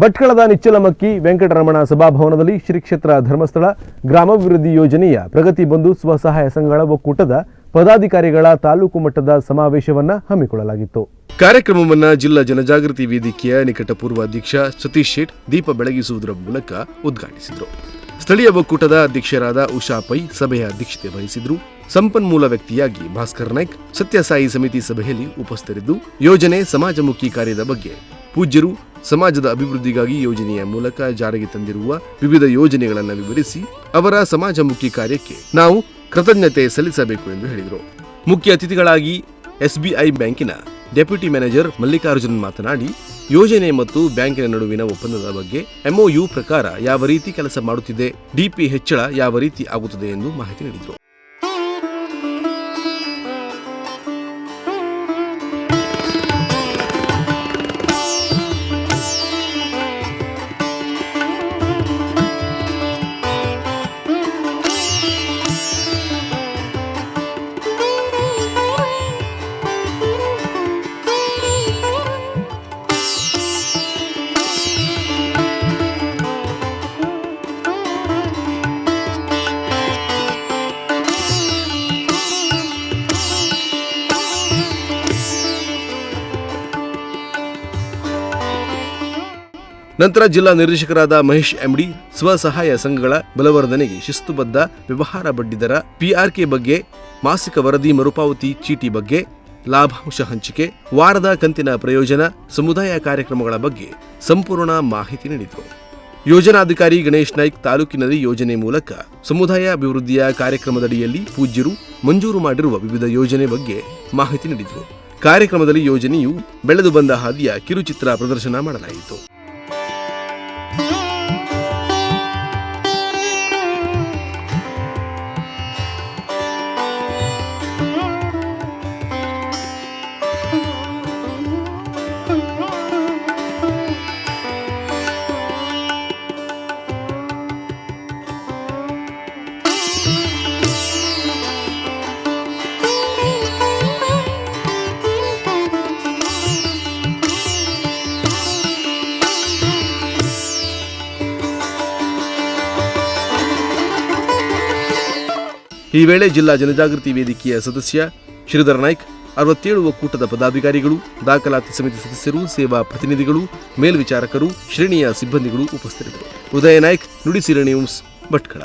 ಭಟ್ಕಳದ ನಿಚ್ಚಲಮಕ್ಕಿ ವೆಂಕಟರಮಣ ಸಭಾಭವನದಲ್ಲಿ ಶ್ರೀ ಕ್ಷೇತ್ರ ಧರ್ಮಸ್ಥಳ ಗ್ರಾಮಾಭಿವೃದ್ಧಿ ಯೋಜನೆಯ ಪ್ರಗತಿ ಬಂಧು ಸ್ವಸಹಾಯ ಸಂಘಗಳ ಒಕ್ಕೂಟದ ಪದಾಧಿಕಾರಿಗಳ ತಾಲೂಕು ಮಟ್ಟದ ಸಮಾವೇಶವನ್ನ ಹಮ್ಮಿಕೊಳ್ಳಲಾಗಿತ್ತು. ಕಾರ್ಯಕ್ರಮವನ್ನ ಜಿಲ್ಲಾ ಜನಜಾಗೃತಿ ವೇದಿಕೆಯ ನಿಕಟಪೂರ್ವ ಅಧ್ಯಕ್ಷ ಸತೀಶ್ ಶೇಟ್ ದೀಪ ಬೆಳಗಿಸುವುದರ ಮೂಲಕ ಉದ್ಘಾಟಿಸಿದರು. ಸ್ಥಳೀಯ ಒಕ್ಕೂಟದ ಅಧ್ಯಕ್ಷರಾದ ಉಷಾ ಪೈ ಸಭೆಯ ಅಧ್ಯಕ್ಷತೆ ವಹಿಸಿದ್ರು. ಸಂಪನ್ಮೂಲ ವ್ಯಕ್ತಿಯಾಗಿ ಭಾಸ್ಕರ್ ನಾಯ್ಕ್, ಸತ್ಯಸಾಯಿ ಸಮಿತಿ ಸಭೆಯಲ್ಲಿ ಉಪಸ್ಥಿತರಿದ್ದು, ಯೋಜನೆ ಸಮಾಜಮುಖಿ ಕಾರ್ಯದ ಬಗ್ಗೆ ಪೂಜ್ಯರು ಸಮಾಜದ ಅಭಿವೃದ್ಧಿಗಾಗಿ ಯೋಜನೆಯ ಮೂಲಕ ಜಾರಿಗೆ ತಂದಿರುವ ವಿವಿಧ ಯೋಜನೆಗಳನ್ನು ವಿವರಿಸಿ ಅವರ ಸಮಾಜಮುಖಿ ಕಾರ್ಯಕ್ಕೆ ನಾವು ಕೃತಜ್ಞತೆ ಸಲ್ಲಿಸಬೇಕು ಎಂದು ಹೇಳಿದರು. ಮುಖ್ಯ ಅತಿಥಿಗಳಾಗಿ ಎಸ್ಬಿಐ ಬ್ಯಾಂಕಿನ ಡೆಪ್ಯೂಟಿ ಮ್ಯಾನೇಜರ್ ಮಲ್ಲಿಕಾರ್ಜುನ್ ಮಾತನಾಡಿ, ಯೋಜನೆ ಮತ್ತು ಬ್ಯಾಂಕಿನ ನಡುವಿನ ಒಪ್ಪಂದದ ಬಗ್ಗೆ ಎಂಒಯು ಪ್ರಕಾರ ಯಾವ ರೀತಿ ಕೆಲಸ ಮಾಡುತ್ತಿದೆ ಡಿಪಿ ಹೆಚ್ಚಳ ಯಾವ ರೀತಿ ಆಗುತ್ತದೆ ಎಂದು ಮಾಹಿತಿ ನೀಡಿದರು. ನಂತರ ಜಿಲ್ಲಾ ನಿರ್ದೇಶಕರಾದ ಮಹೇಶ್ ಎಂಡಿ, ಸ್ವಸಹಾಯ ಸಂಘಗಳ ಬಲವರ್ಧನೆಗೆ ಶಿಸ್ತುಬದ್ಧ ವ್ಯವಹಾರ ಬಡ್ಡಿದರ ಪಿಆರ್ಕೆ ಬಗ್ಗೆ, ಮಾಸಿಕ ವರದಿ ಮರುಪಾವತಿ ಚೀಟಿ ಬಗ್ಗೆ, ಲಾಭಾಂಶ ಹಂಚಿಕೆ, ವಾರದ ಕಂತಿನ ಪ್ರಯೋಜನ, ಸಮುದಾಯ ಕಾರ್ಯಕ್ರಮಗಳ ಬಗ್ಗೆ ಸಂಪೂರ್ಣ ಮಾಹಿತಿ ನೀಡಿದರು. ಯೋಜನಾಧಿಕಾರಿ ಗಣೇಶ್ ನಾಯ್ಕ್ ತಾಲೂಕಿನಲ್ಲಿ ಯೋಜನೆ ಮೂಲಕ ಸಮುದಾಯ ಅಭಿವೃದ್ಧಿಯ ಕಾರ್ಯಕ್ರಮದಡಿಯಲ್ಲಿ ಪೂಜ್ಯರು, ಮಂಜೂರು ಮಾಡಿರುವ ವಿವಿಧ ಯೋಜನೆ ಬಗ್ಗೆ ಮಾಹಿತಿ ನೀಡಿದರು. ಕಾರ್ಯಕ್ರಮದಲ್ಲಿ ಯೋಜನೆಯು ಬೆಳೆದು ಬಂದ ಹಾದಿಯ ಕಿರುಚಿತ್ರ ಪ್ರದರ್ಶನ ಮಾಡಲಾಯಿತು. ಈ ವೇಳೆ ಜಿಲ್ಲಾ ಜನಜಾಗೃತಿ ವೇದಿಕೆಯ ಸದಸ್ಯ ಶ್ರೀಧರ ನಾಯ್ಕ್, ಅರವತ್ತೇಳು ಒಕ್ಕೂಟದ ಪದಾಧಿಕಾರಿಗಳು, ದಾಖಲಾತಿ ಸಮಿತಿ ಸದಸ್ಯರು, ಸೇವಾ ಪ್ರತಿನಿಧಿಗಳು, ಮೇಲ್ವಿಚಾರಕರು, ಶ್ರೇಣಿಯ ಸಿಬ್ಬಂದಿಗಳು ಉಪಸ್ಥಿತರಿದ್ದರು. ಉದಯ ನಾಯ್ಕ್ ನುಡಿಸಿರ ನ್ಯೂಸ್ ಭಟ್ಕಳ.